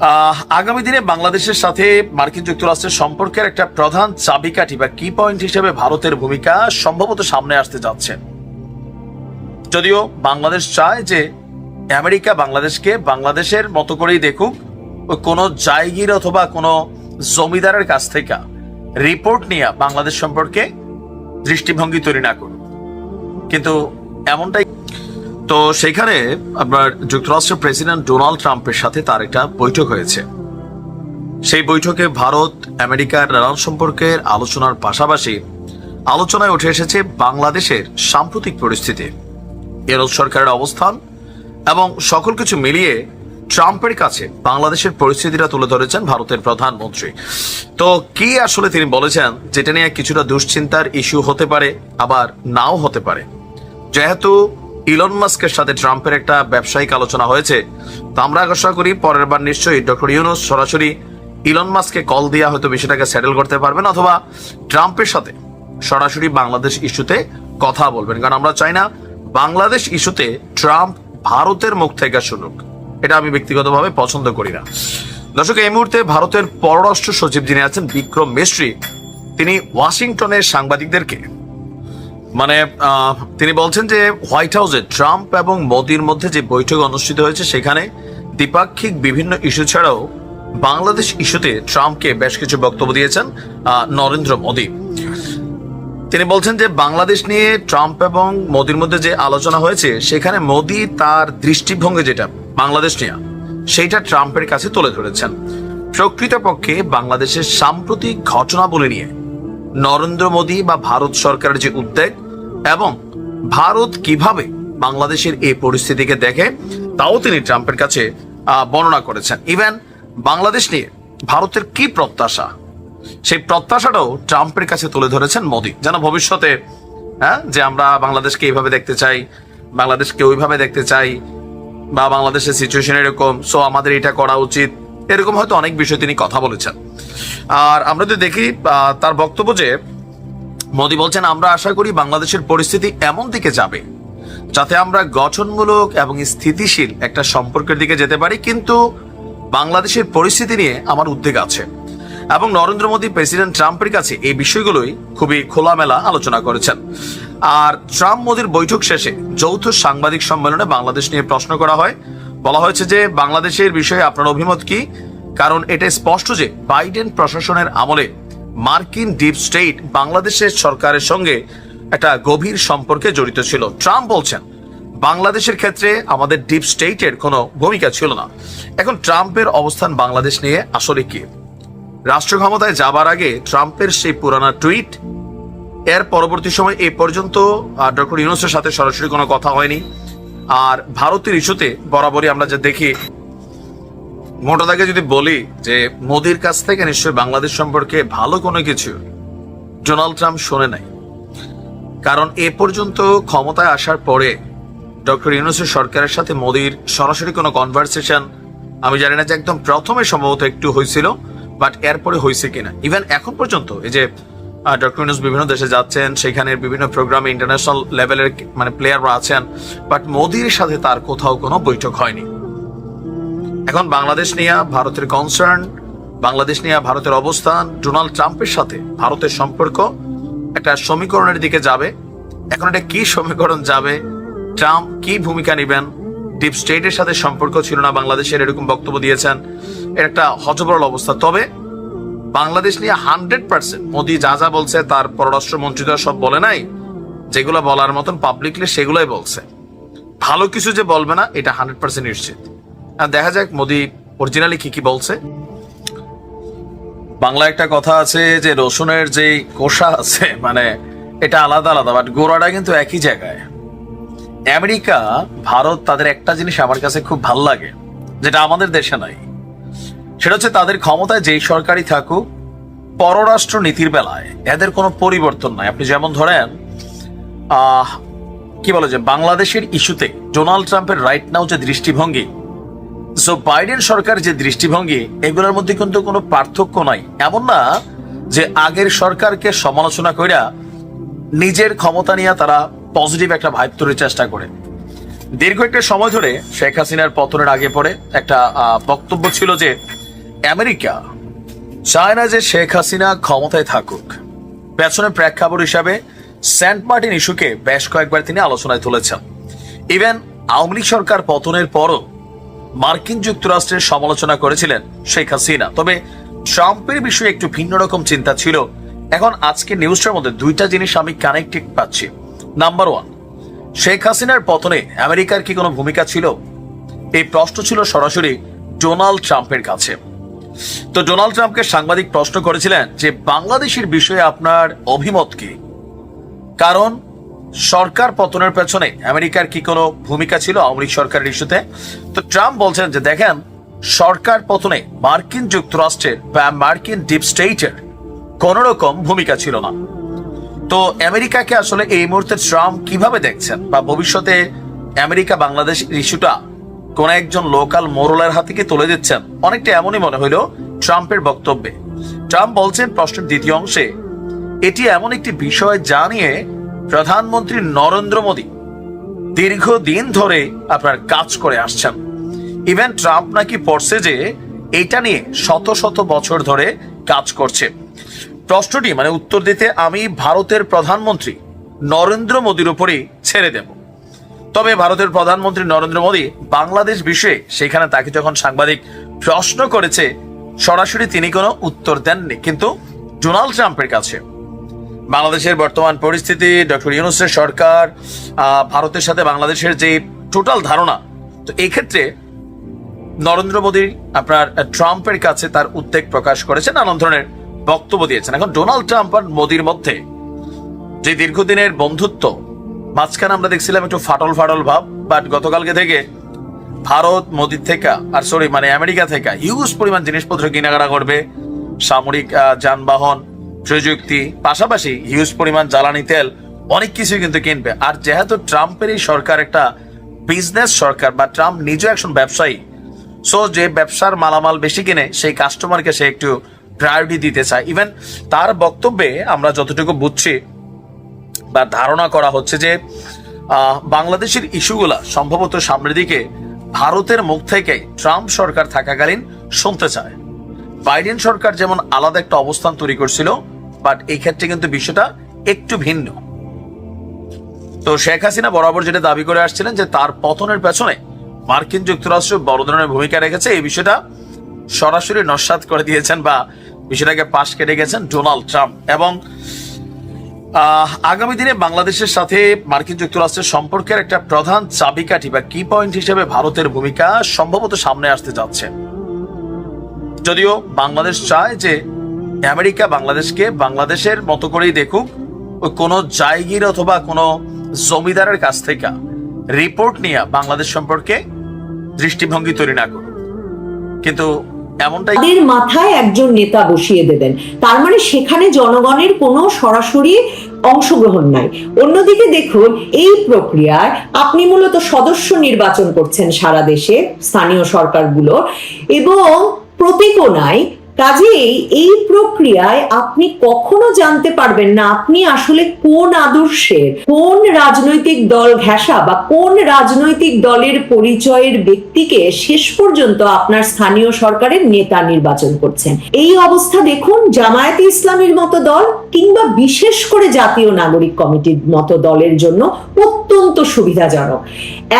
আগামী দিনে বাংলাদেশের সাথে মার্কিন যুক্তরাষ্ট্রের সম্পর্কের একটা প্রধান চাবিকাঠি বা কি পয়েন্ট হিসেবে ভারতের ভূমিকা সম্ভবত সামনে আসতে যাচ্ছে। যদিও বাংলাদেশ চায় যে আমেরিকা বাংলাদেশকে বাংলাদেশের মতো করেই দেখুক, কোনো জায়গির অথবা কোনো জমিদারের কাছ থেকে রিপোর্ট নিয়ে বাংলাদেশ সম্পর্কে দৃষ্টিভঙ্গি তৈরি না করুক। কিন্তু এমনটাই তো সেখানে আপনার যুক্তরাষ্ট্রের প্রেসিডেন্ট ডোনাল্ড ট্রাম্পের সাথে তার একটা বৈঠক হয়েছে। সেই বৈঠকে ভারত আমেরিকার নানান সম্পর্কের আলোচনার পাশাপাশি আলোচনায় উঠে এসেছে বাংলাদেশের সাম্প্রতিক পরিস্থিতি এরোদ সরকারের অবস্থান এবং সকল কিছু মিলিয়ে ট্রাম্পের কাছে বাংলাদেশের পরিস্থিতিটা তুলে ধরেছেন ভারতের প্রধানমন্ত্রী। তো কি আসলে তিনি বলেছেন, যেটা নিয়ে কিছুটা দুশ্চিন্তার ইস্যু হতে পারে, আবার নাও হতে পারে? যেহেতু ইলন মাস্কের সাথে ট্রাম্পের একটা ব্যবসায়িক আলোচনা হয়েছে। তো আমরা আশা করি পরের বার নিশ্চয়ই ডক্টর ইউনুস সরাসরি ইলন মাস্ককে কল দিয়ে হয়তো বিষয়টাকে সেটেল করতে পারবেন অথবা ট্রাম্পের সাথে সরাসরি বাংলাদেশ ইস্যুতে কথা বলবেন। কারণ আমরা চাই না বাংলাদেশ ইস্যুতে ট্রাম্প ভারতের মুখ থেকে শুনুক। এটা আমি ব্যক্তিগতভাবে পছন্দ করি না। দর্শক, এই মুহূর্তে ভারতের পররাষ্ট্র সচিব যিনি আছেন বিক্রম মিস্ত্রি, তিনি ওয়াশিংটনের সাংবাদিকদেরকে মানে তিনি বলছেন যে হোয়াইট হাউসে ট্রাম্প এবং মোদির মধ্যে যে বৈঠক অনুষ্ঠিত হয়েছে সেখানে দ্বিপাক্ষিক বিভিন্ন ইস্যু ছাড়াও বাংলাদেশ ইস্যুতে ট্রাম্পকে বেশ কিছু বক্তব্য দিয়েছেন নরেন্দ্র মোদী। তিনি বলছেন যে বাংলাদেশ নিয়ে ট্রাম্প এবং মোদির মধ্যে যে আলোচনা হয়েছে, সেখানে মোদি তার দৃষ্টিভঙ্গি যেটা বাংলাদেশ নিয়ে, সেইটা ট্রাম্পের কাছে তুলে ধরেছেন। প্রকৃতপক্ষে বাংলাদেশের সাম্প্রতিক ঘটনাবলী নিয়ে নরেন্দ্র মোদী বা ভারত সরকারের যে উদ্বেগ এবং ভারত কীভাবে বাংলাদেশের এই পরিস্থিতিকে দেখে, তাও তিনি ট্রাম্পের কাছে বর্ণনা করেছেন। ইভেন বাংলাদেশ নিয়ে ভারতের কি প্রত্যাশা? সেই প্রত্যাশাটাও ট্রাম্পের কাছে তুলে ধরেছেন মোদী। যেন ভবিষ্যতে হ্যাঁ যে আমরা বাংলাদেশকে এইভাবে দেখতে চাই, বাংলাদেশকে ওইভাবে দেখতে চাই, বা বাংলাদেশের সিচুয়েশন এরকম সো আমাদের এটা করা উচিত এরকম হয়তো অনেক বিষয় তিনি কথা বলেছেন। আর আমরা যদি দেখি তার বক্তব্য যে, মোদি বলছেন, আমরা আশা করি বাংলাদেশের পরিস্থিতি এমন দিকে যাবে, যাতে আমরা গঠনমূলক এবং স্থিতিশীল একটা সম্পর্কের দিকে যেতে পারি, কিন্তু বাংলাদেশের পরিস্থিতি নিয়ে আমার উদ্বেগ আছে। এবং নরেন্দ্র মোদী প্রেসিডেন্ট ট্রাম্পের কাছে এই বিষয়গুলোই খুবই খোলামেলা আলোচনা করেছেন। আর ট্রাম্প মোদীর বৈঠক শেষে যৌথ সাংবাদিক সম্মেলনে বাংলাদেশ নিয়ে প্রশ্ন করা হয় বলা হয়েছে যে বাংলাদেশের বিষয়ে আপনার অভিমত কি? কারণ এটা স্পষ্ট যে বাইডেন প্রশাসনের আমলে মার্কিন ডিপ স্টেট বাংলাদেশের সরকারের সঙ্গে একটা গভীর সম্পর্কে জড়িত ছিল। ট্রাম্প বলছেন, বাংলাদেশের ক্ষেত্রে আমাদের ডিপ স্টেটের কোনো ভূমিকা ছিল না। এখন ট্রাম্পের অবস্থান বাংলাদেশ নিয়ে আসলে কি? রাষ্ট্র ক্ষমতায় যাবার আগে ট্রাম্পের সেই পুরানা টুইট, এর পরবর্তী সময় এই পর্যন্ত ডক্টর ইউনুসের সাথে সরাসরি কোনো কথা হয়নি। আর ভারতের ইস্যুতে বরাবরই আমরা যে দেখি, মোটা দাগে যদি বলি যে মোদির কাছ থেকে নিশ্চয়ই বাংলাদেশ সম্পর্কে ভালো কোনো কিছু ডোনাল্ড ট্রাম্প শোনে নাই। কারণ এ পর্যন্ত ক্ষমতায় আসার পরে ডক্টর ইউনুসের সরকারের সাথে মোদির সরাসরি কোনো কনভারসেশন আমি জানি না যে একদম প্রথমে সম্ভবত একটু হয়েছিল বাট এরপরে হয়েছে কিনা। ইভেন এখন পর্যন্ত এই যে ডক্টর ইউনুস বিভিন্ন দেশে যাচ্ছেন সেখানে বিভিন্ন প্রোগ্রামে ইন্টারন্যাশনাল লেভেলের মানে প্লেয়াররা আছেন বাট মোদির সাথে তার কোথাও কোনো বৈঠক হয়নি। এখন বাংলাদেশ নিয়ে ভারতের কনসার্ন বাংলাদেশ নিয়ে ভারতের অবস্থান ডোনাল্ড ট্রাম্পের সাথে ভারতের সম্পর্ক একটা সমীকরণের দিকে যাবে। এখন এটা কি সমীকরণ যাবে? ট্রাম্প কি ভূমিকা নেবেন? ডিপ স্টেটের সাথে সম্পর্ক ছিল না, বাংলাদেশের এরকম বক্তব্য দিয়েছেন। এর একটা হজবরল অবস্থা। তবে বাংলাদেশ নিয়ে হান্ড্রেড পার্সেন্ট মোদি যা যা বলছে, তার পররাষ্ট্র মন্ত্রী সব বলে নাই। যেগুলো বলার মতন পাবলিকলি সেগুলোই বলছে। ভালো কিছু যে বলবে না, এটা হান্ড্রেড পার্সেন্ট নিশ্চিত। আর দেখা যাক, মোদি অরিজিনালি কি কি বলছে। বাংলা একটা কথা আছে যে, রসুনের যে কোষা আছে মানে এটা আলাদা আলাদা বাট গোড়াটা কিন্তু একই জায়গায়। আমেরিকা, ভারত, তাদের একটা জিনিস আমার কাছে খুব ভালো লাগে, যেটা আমাদের দেশে নাই। সেটা হচ্ছে তাদের ক্ষমতায় যেই সরকারই থাকুক, পররাষ্ট্র নীতির বেলায় এদের কোনো পরিবর্তন নাই। আপনি যেমন ধরেন কি বলে যে বাংলাদেশের ইস্যুতে ডোনাল্ড ট্রাম্পের রাইট নাও যে দৃষ্টিভঙ্গি সো বাইডেন সরকার যে দৃষ্টিভঙ্গি, এগুলোর মধ্যে কিন্তু কোনো পার্থক্য নাই। এমন না যে আগের সরকারকে সমালোচনা কইরা নিজের ক্ষমতা নিয়ে তারা পজিটিভ একটা ভাইব তৈরির চেষ্টা করে। দীর্ঘ একটা সময় ধরে শেখ হাসিনার পতনের আগে পরে একটা বক্তব্য ছিল যে আমেরিকা। চায় না যে শেখ হাসিনা ক্ষমতায় থাকুক পেছনে প্রেক্ষাপট হিসাবে সেন্ট মার্টিন ইস্যুকে বেশ কয়েকবার তিনি আলোচনায় তুলেছেন। ইভেন আওয়ামী লীগ সরকার পতনের পরও মার্কিন যুক্তরাষ্ট্রের সমালোচনা করেছিলেন শেখ হাসিনা। তবে ট্রাম্পের বিষয়ে একটু ভিন্ন রকম চিন্তা ছিল। এখন আজকে নিউজটার মধ্যে দুইটা জিনিস আমি কানেক্টেড পাচ্ছি। নাম্বার ওয়ান শেখ হাসিনার পতনে আমেরিকার কি কোনো ভূমিকা ছিল? এই প্রশ্ন ছিল সরাসরি ডোনাল্ড ট্রাম্পের কাছে। তো ডোনাল্ড ট্রাম্পকে সাংবাদিক প্রশ্ন করেছিলেন যে বাংলাদেশের বিষয়ে আপনার অভিমত কি? কারণ সরকার পতনের পেছনে আমেরিকার কি কোনো ভূমিকা ছিল? আওয়ামী সরকারের ইস্যুতে। তো ট্রাম্প বলছেন যে দেখেন, সরকার পতনে মার্কিন যুক্তরাষ্ট্রের বা মার্কিন ডিপ স্টেটের কোন রকম ভূমিকা ছিল না। তো আমেরিকাকে আসলে এই মুহূর্তে ট্রাম্প কীভাবে দেখছেন? বা ভবিষ্যতে আমেরিকা বাংলাদেশ ইস্যুটা কোন একজন লোকাল মোরলের হাতে তুলে দিচ্ছেন। অনেকটা এমনই মনে হইল ট্রাম্পের বক্তব্যে। ট্রাম্প বলছেন প্রশ্নের দ্বিতীয় অংশে, এটি এমন একটি বিষয় যা নিয়ে প্রধানমন্ত্রী নরেন্দ্র মোদী দীর্ঘদিন ধরে আপনার কাজ করে আসছেন। ইভেন ট্রাম্প নাকি পড়ছে যে এটা নিয়ে শত শত বছর ধরে কাজ করছে। প্রশ্নটি মানে উত্তর দিতে আমি ভারতের প্রধানমন্ত্রী নরেন্দ্র মোদীর উপরই ছেড়ে দেব। তবে ভারতের প্রধানমন্ত্রী নরেন্দ্র মোদী বাংলাদেশ বিষয়ে সেখানে তাকে যখন সাংবাদিক প্রশ্ন করেছে, সরাসরি তিনি কোনো উত্তর দেননি। কিন্তু ডোনাল্ড ট্রাম্পের কাছে বাংলাদেশের বর্তমান পরিস্থিতি, ডক্টর ইউনুসের সরকার ভারতের সাথে বাংলাদেশের যে টোটাল ধারণা, তো এই ক্ষেত্রে নরেন্দ্র মোদী আপনার ট্রাম্পের কাছে তার উদ্বেগ প্রকাশ করেছেন, নানান ধরনের বক্তব্য দিয়েছেন। এখন ডোনাল্ড ট্রাম্প আর মোদীর মধ্যে যে দীর্ঘদিনের বন্ধুত্ব মাঝখানে আমরা দেখছিলাম একটু ফাটল ফাটল ভাব বাট গতকালকে থেকে ভারত মোদির থেকে, আর সরি মানে আমেরিকা থেকে হিউজ পরিমাণ জিনিসপত্র কেনাকাটা করবে। সামরিক যানবাহন, প্রযুক্তি, পাশাপাশি হিউজ পরিমাণ জ্বালানি তেল, অনেক কিছু কিন্তু কিনবে। আর যেহেতু ট্রাম্পের এই সরকার একটা বিজনেস সরকার বা ট্রাম্প নিজেও একজন ব্যবসায়ী সো যে ব্যবসার মালামাল বেশি কিনে সেই কাস্টমারকে সে একটু প্রায়োরিটি দিতে চায়। ইভেন তার বক্তব্যে আমরা যতটুকু বুঝছি বা ধারণা করা হচ্ছে যে বাংলাদেশের ইস্যুগুলা সম্ভবত সামনের দিকে ভারতের মুখ থেকে ট্রাম্প সরকার থাকাকালীন শুনতে চায়। বাইডেন সরকার যেমন আলাদা একটা অবস্থান তৈরি করছিল, বাট এই ক্ষেত্রে কিন্তু বিষয়টা একটু ভিন্ন। তো শেখ হাসিনা বরাবর যেটা দাবি করে আসছিলেন যে, তার পতনের পেছনে মার্কিন যুক্তরাষ্ট্র বড় ধরনের ভূমিকা রেখেছে। এই বিষয়টা সরাসরি নস্বাত করে দিয়েছেন বা বিষয়টাকে পাশ কেটে গেছেন ডোনাল্ড ট্রাম্প। এবং আগামী দিনে বাংলাদেশের সাথে মার্কিন যুক্তরাষ্ট্রের সম্পর্কের একটা প্রধান চাবিকাঠি বা কি পয়েন্ট হিসেবে ভারতের ভূমিকা সম্ভবত সামনে আসতে যাচ্ছে। যদিও বাংলাদেশ চায় যে আমেরিকা বাংলাদেশকে বাংলাদেশের মতো করেই দেখুক, কোনো জায়গির অথবা কোনো জমিদারের কাছ থেকে রিপোর্ট নিয়ে বাংলাদেশ সম্পর্কে দৃষ্টিভঙ্গি তৈরি না করুক। কিন্তু তাদের মাথায় একজন নেতা বসিয়ে দেবেন। তার মানে সেখানে জনগণের কোনো সরাসরি অংশগ্রহণ নাই। অন্যদিকে দেখুন, এই প্রক্রিয়ায় আপনি মূলত সদস্য নির্বাচন করছেন সারা দেশে, স্থানীয় সরকারগুলো, এবং প্রতিকোনায় কাজেই এই প্রক্রিয়ায় আপনি কখনো জানতে পারবেন না আপনি আসলে কোন আদর্শের, কোন রাজনৈতিক দল ঘেঁষা বা কোন রাজনৈতিক দলের পরিচয়ের ব্যক্তিকে শেষ পর্যন্ত আপনার স্থানীয় সরকারের নেতা নির্বাচন করছেন। এই অবস্থা দেখুন, জামায়াতে ইসলামীর মতো দল কিংবা বিশেষ করে জাতীয় নাগরিক কমিটির মতো দলের জন্য অত্যন্ত সুবিধাজনক।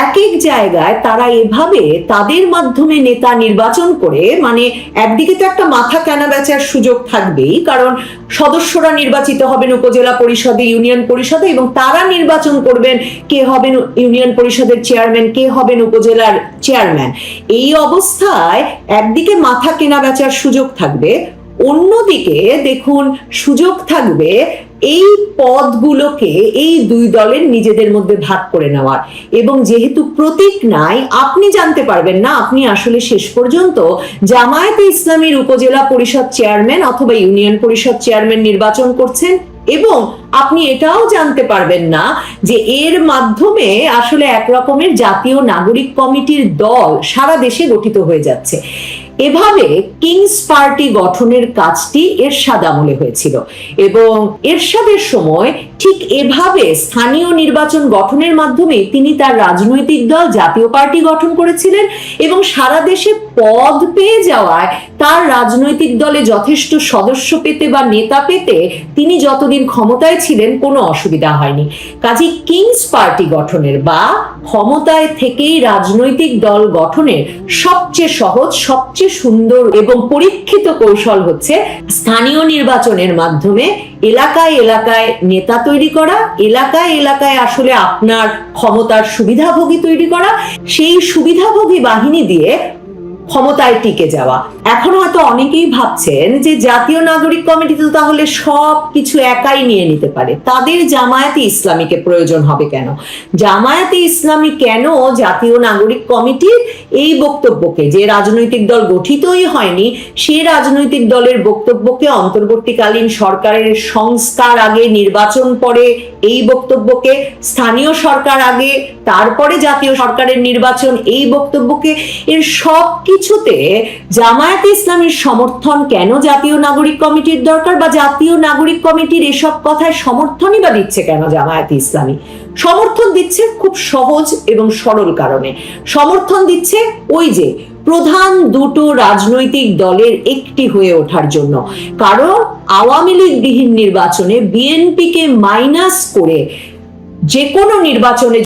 এক এক জায়গায় তারা এভাবে তাদের মাধ্যমে নেতা নির্বাচন করে মানে একদিকে তো একটা মাথা কেনা বেচার সুযোগ থাকবেই, কারণ সদস্যরা নির্বাচিত হবেন উপজেলা পরিষদে, ইউনিয়ন পরিষদে এবং তারা নির্বাচন করবেন কে হবেন ইউনিয়ন পরিষদের চেয়ারম্যান, কে হবেন উপজেলার চেয়ারম্যান। এই অবস্থায় একদিকে মাথা কেনা বেচার সুযোগ থাকবে অন্যদিকে দেখুন, সুযোগ থাকবে এই পদগুলোকে এই দুই দলের নিজেদের মধ্যে ভাগ করে নেওয়ার। এবং যেহেতু প্রতীক নাই, আপনি জানতে পারবেন না, আপনি আসলে শেষ পর্যন্ত জামায়াতে ইসলামীর উপজেলা পরিষদ চেয়ারম্যান অথবা ইউনিয়ন পরিষদ চেয়ারম্যান নির্বাচন করছেন এবং আপনি এটাও জানতে পারবেন না যে এর মাধ্যমে আসলে এক রকমের জাতীয় নাগরিক কমিটির দল সারা দেশে গঠিত হয়ে যাচ্ছে। এভাবে কিংস পার্টি গঠনের কাজটি এরশাদ আমলে হয়েছিল। এবং এরশাদের সময় ঠিক এভাবে স্থানীয় নির্বাচন গঠনের মাধ্যমে তিনি তার রাজনৈতিক দল জাতীয় পার্টি গঠন করেছিলেন এবং সারা দেশে পদ পেয়ে যাওয়ায় তার রাজনৈতিক দলে যথেষ্ট সদস্য পেতে বা নেতা পেতে তিনি যতদিন ক্ষমতায় ছিলেন কোনো অসুবিধা হয়নি। কাজে কিংস পার্টি গঠনের বা ক্ষমতায় থেকেই রাজনৈতিক দল গঠনের সবচেয়ে সহজ, সবচেয়ে সুন্দর এবং পরীক্ষিত কৌশল হচ্ছে স্থানীয় নির্বাচনের মাধ্যমে এলাকায় এলাকায় নেতা তৈরি করা, এলাকায় এলাকায় আসলে আপনার ক্ষমতার সুবিধাভোগী তৈরি করা। সেই সুবিধাভোগী বাহিনী দিয়ে ক্ষমতায় টিকে যাওয়া। এখন হয়তো অনেকেই ভাবছেন যে জাতীয় নাগরিক কমিটি তো তাহলে সব কিছু একাই নিয়ে নিতে পারে। তাদের জামায়াতে ইসলামীকে প্রয়োজন হবে কেন? জামায়াতে ইসলামী কেন জাতীয় নাগরিক কমিটির এই বক্তব্যকে, যে রাজনৈতিক দল গঠিতই হয়নি, সে রাজনৈতিক দলের বক্তব্যকে অন্তর্বর্তীকালীন সরকারের সংস্কার আগে, নির্বাচন পরে এই বক্তব্যকে, স্থানীয় সরকার আগে, তারপরে জাতীয় সরকারের নির্বাচন এই বক্তব্যকে, এর সব কিছুতে জামায়াতে ইসলামের সমর্থন কেন জাতীয় নাগরিক কমিটির দরকার বা জাতীয় নাগরিক কমিটির এসব কথায় সমর্থনই বা দিচ্ছে কেন জামায়াতে ইসলামী? সমর্থন দিচ্ছে খুব সহজ এবং সরল কারণে। সমর্থন দিচ্ছে ওই যে প্রধান দুটো রাজনৈতিক দলের একটি হয়ে ওঠার জন্য। কারণ আওয়ামী লীগ বিহীন নির্বাচনে বিএনপিকে মাইনাস করে যে কোনো নির্বাচনে